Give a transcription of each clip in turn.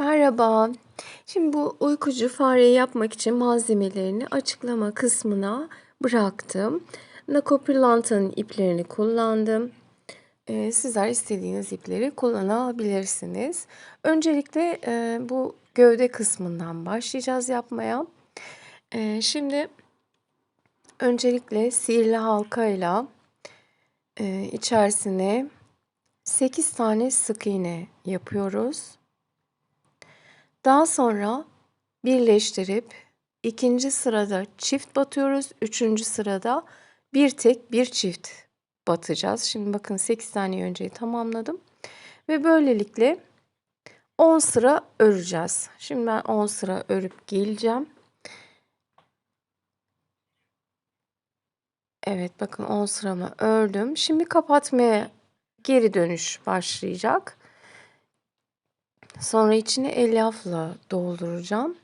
Merhaba. Şimdi bu uykucu fareyi yapmak için malzemelerini açıklama kısmına bıraktım. Nakopirlanta'nın iplerini kullandım. Ee, sizler istediğiniz ipleri kullanabilirsiniz. Öncelikle e, bu gövde kısmından başlayacağız yapmaya. Ee, şimdi öncelikle sihirli halkayla e, içerisine 8 tane sık iğne yapıyoruz. Daha sonra birleştirip ikinci sırada çift batıyoruz. Üçüncü sırada bir tek bir çift batacağız. Şimdi bakın 8 tane önceyi tamamladım. Ve böylelikle 10 sıra öreceğiz. Şimdi ben 10 sıra örüp geleceğim. Evet bakın 10 sıramı ördüm. Şimdi kapatmaya geri dönüş başlayacak. Sonra içine elyafla dolduracağım.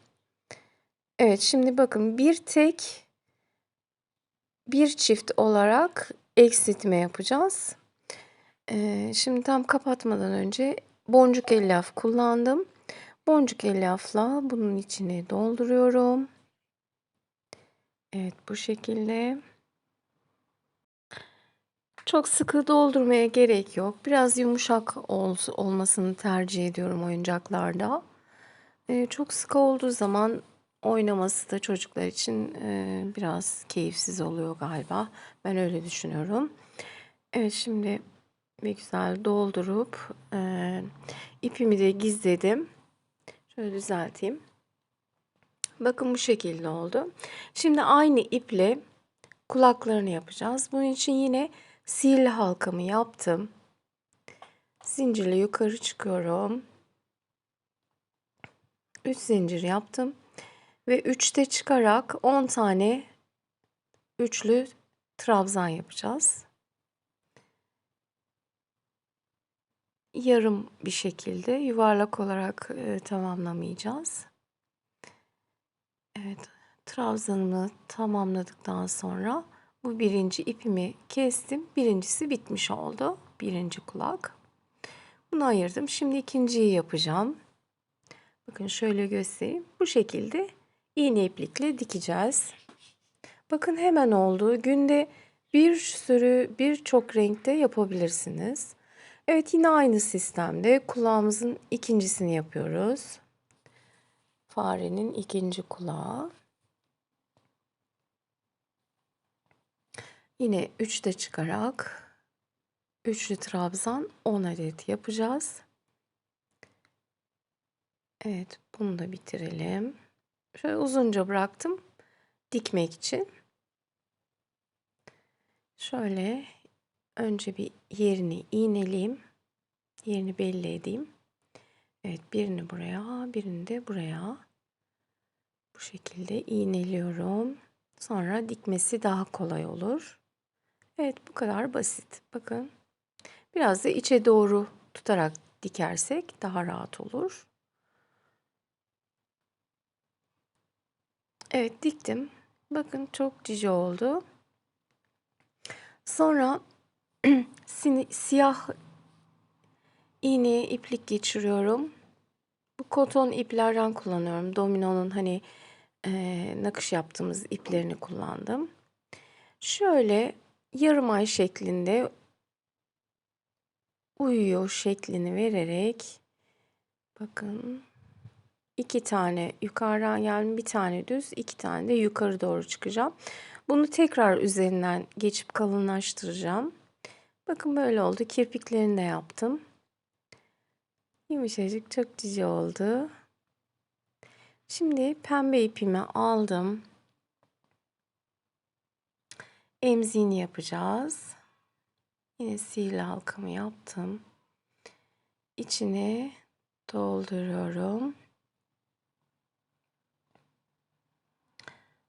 Evet şimdi bakın bir tek bir çift olarak eksiltme yapacağız. Ee, şimdi tam kapatmadan önce boncuk elyaf kullandım. Boncuk elyafla bunun içine dolduruyorum. Evet bu şekilde. Çok sıkı doldurmaya gerek yok. Biraz yumuşak ol, olmasını tercih ediyorum oyuncaklarda. Ee, çok sıkı olduğu zaman oynaması da çocuklar için e, biraz keyifsiz oluyor galiba. Ben öyle düşünüyorum. Evet şimdi bir güzel doldurup e, ipimi de gizledim. Şöyle düzelteyim. Bakın bu şekilde oldu. Şimdi aynı iple kulaklarını yapacağız. Bunun için yine Sihirli halkamı yaptım. Zincirle yukarı çıkıyorum. 3 zincir yaptım. Ve 3'te çıkarak 10 tane üçlü trabzan yapacağız. Yarım bir şekilde yuvarlak olarak e, tamamlamayacağız. Evet, trabzanımı tamamladıktan sonra bu birinci ipimi kestim. Birincisi bitmiş oldu. Birinci kulak. Bunu ayırdım. Şimdi ikinciyi yapacağım. Bakın şöyle göstereyim. Bu şekilde iğne iplikle dikeceğiz. Bakın hemen oldu. Günde bir sürü birçok renkte yapabilirsiniz. Evet yine aynı sistemde kulağımızın ikincisini yapıyoruz. Farenin ikinci kulağı. Yine 3'te çıkarak üçlü trabzan 10 adet yapacağız. Evet, bunu da bitirelim. Şöyle uzunca bıraktım dikmek için. Şöyle önce bir yerini iğneleyeyim. Yerini belli edeyim. Evet, birini buraya, birini de buraya. Bu şekilde iğneliyorum. Sonra dikmesi daha kolay olur. Evet bu kadar basit. Bakın biraz da içe doğru tutarak dikersek daha rahat olur. Evet diktim. Bakın çok cici oldu. Sonra siyah iğneye iplik geçiriyorum. Bu koton iplerden kullanıyorum. Domino'nun hani e, nakış yaptığımız iplerini kullandım. Şöyle yarım ay şeklinde uyuyor şeklini vererek bakın iki tane yukarıdan geldim bir tane düz iki tane de yukarı doğru çıkacağım. Bunu tekrar üzerinden geçip kalınlaştıracağım. Bakın böyle oldu. Kirpiklerini de yaptım. Yumuşacık çok cici oldu. Şimdi pembe ipimi aldım emziğini yapacağız. Yine sihirli halkamı yaptım. İçine dolduruyorum.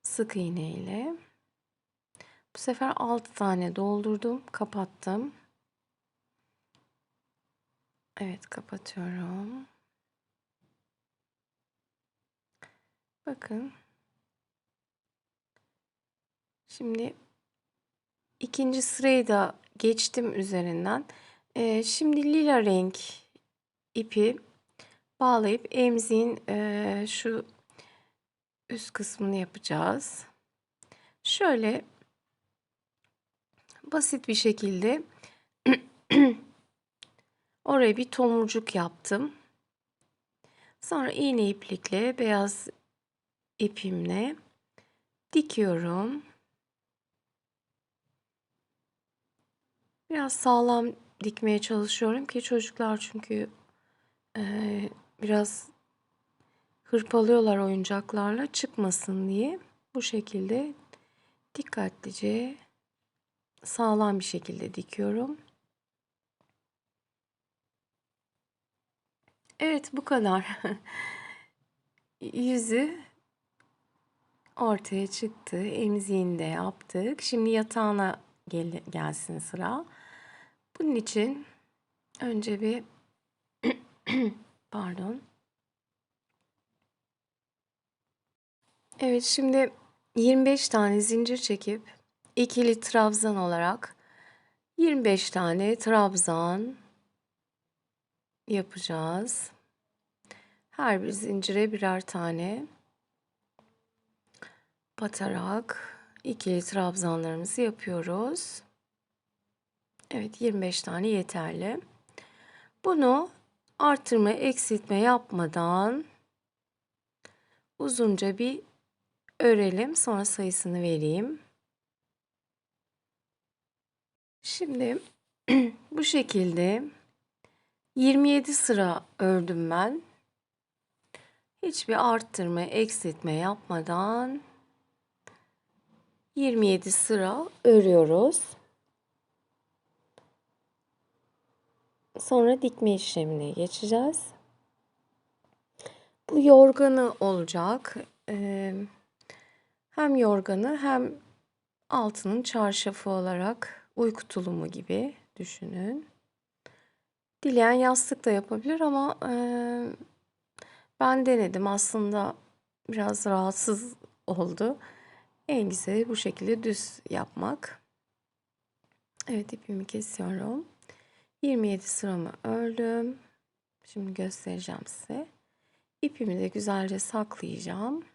Sık iğne ile. Bu sefer 6 tane doldurdum, kapattım. Evet, kapatıyorum. Bakın. Şimdi İkinci sırayı da geçtim üzerinden. Ee, şimdi lila renk ipi bağlayıp emziğin eee, şu üst kısmını yapacağız. Şöyle basit bir şekilde oraya bir tomurcuk yaptım. Sonra iğne iplikle beyaz ipimle dikiyorum. Biraz sağlam dikmeye çalışıyorum ki çocuklar çünkü eee, biraz hırpalıyorlar oyuncaklarla çıkmasın diye. Bu şekilde dikkatlice sağlam bir şekilde dikiyorum. Evet bu kadar. Yüzü ortaya çıktı. Emziğini de yaptık. Şimdi yatağına gel gelsin sıra. Bunun için önce bir pardon. Evet şimdi 25 tane zincir çekip ikili trabzan olarak 25 tane trabzan yapacağız. Her bir zincire birer tane batarak ikili trabzanlarımızı yapıyoruz. Evet 25 tane yeterli. Bunu artırma eksiltme yapmadan uzunca bir örelim. Sonra sayısını vereyim. Şimdi bu şekilde 27 sıra ördüm ben. Hiçbir arttırma, eksiltme yapmadan 27 sıra örüyoruz. Sonra dikme işlemine geçeceğiz. Bu yorganı olacak. Hem yorganı hem altının çarşafı olarak uyku tulumu gibi düşünün. Dileyen yastık da yapabilir ama ben denedim aslında biraz rahatsız oldu. En güzeli bu şekilde düz yapmak. Evet ipimi kesiyorum. 27 sıramı ördüm. Şimdi göstereceğim size. İpimi de güzelce saklayacağım.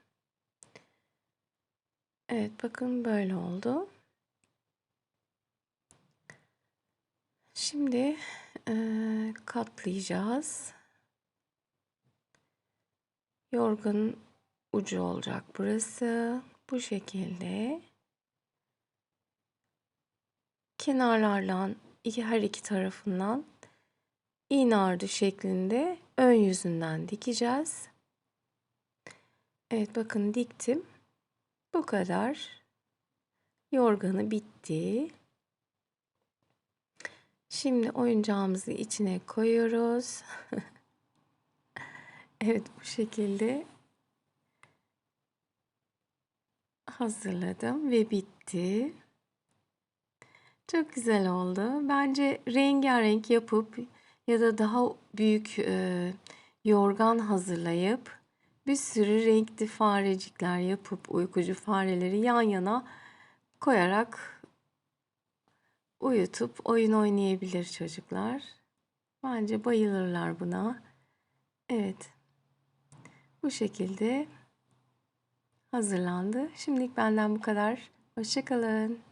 Evet bakın böyle oldu. Şimdi e, katlayacağız. Yorganın ucu olacak burası. Bu şekilde kenarlardan iki her iki tarafından iğne ardı şeklinde ön yüzünden dikeceğiz. Evet bakın diktim. Bu kadar. Yorganı bitti. Şimdi oyuncağımızı içine koyuyoruz. evet bu şekilde hazırladım ve bitti. Çok güzel oldu. Bence rengarenk yapıp ya da daha büyük e, yorgan hazırlayıp bir sürü renkli farecikler yapıp uykucu fareleri yan yana koyarak uyutup oyun oynayabilir çocuklar. Bence bayılırlar buna. Evet. Bu şekilde hazırlandı. Şimdilik benden bu kadar. Hoşçakalın.